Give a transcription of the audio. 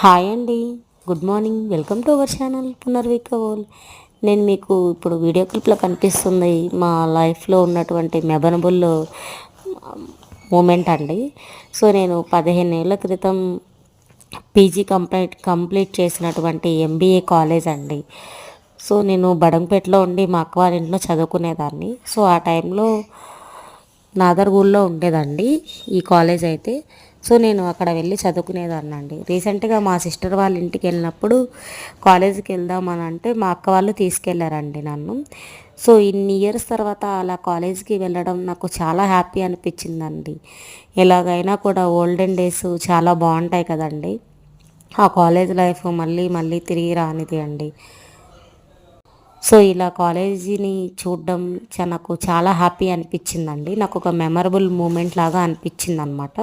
Hi అండి. Good morning. Welcome to our channel పునర్వికవోల్ నేను మీకు ఇప్పుడు వీడియో క్లిప్లో కనిపిస్తుంది మా లైఫ్లో ఉన్నటువంటి మెమరబుల్ మూమెంట్ అండి. సో నేను పదిహేను ఏళ్ళ క్రితం పీజీ కంప్లీట్ కంప్లీట్ చేసినటువంటి ఎంబీఏ కాలేజ్ అండి. సో నేను బడంపేటలో ఉండి మా అక్క వాళ్ళ ఇంట్లో చదువుకునేదాన్ని. సో ఆ టైంలో నాదర్గూల్లో ఉండేదండి ఈ కాలేజ్ అయితే. సో నేను అక్కడ వెళ్ళి చదువుకునేదాన్ని అండి రీసెంట్గా మా సిస్టర్ వాళ్ళ ఇంటికి వెళ్ళినప్పుడు కాలేజీకి వెళ్దామని అంటే మా అక్క వాళ్ళు తీసుకెళ్ళారండి నన్ను. సో ఇన్ని ఇయర్స్ తర్వాత అలా కాలేజీకి వెళ్ళడం నాకు చాలా హ్యాపీ అనిపించిందండి. ఎలాగైనా కూడా ఓల్డెన్ డేస్ చాలా బాగుంటాయి కదండి. ఆ కాలేజ్ లైఫ్ మళ్ళీ మళ్ళీ తిరిగి రానిది అండి. సో ఇలా కాలేజీని చూడడం నాకు చాలా హ్యాపీ అనిపించిందండి. నాకు ఒక మెమరబుల్ మూమెంట్ లాగా అనిపించింది అనమాట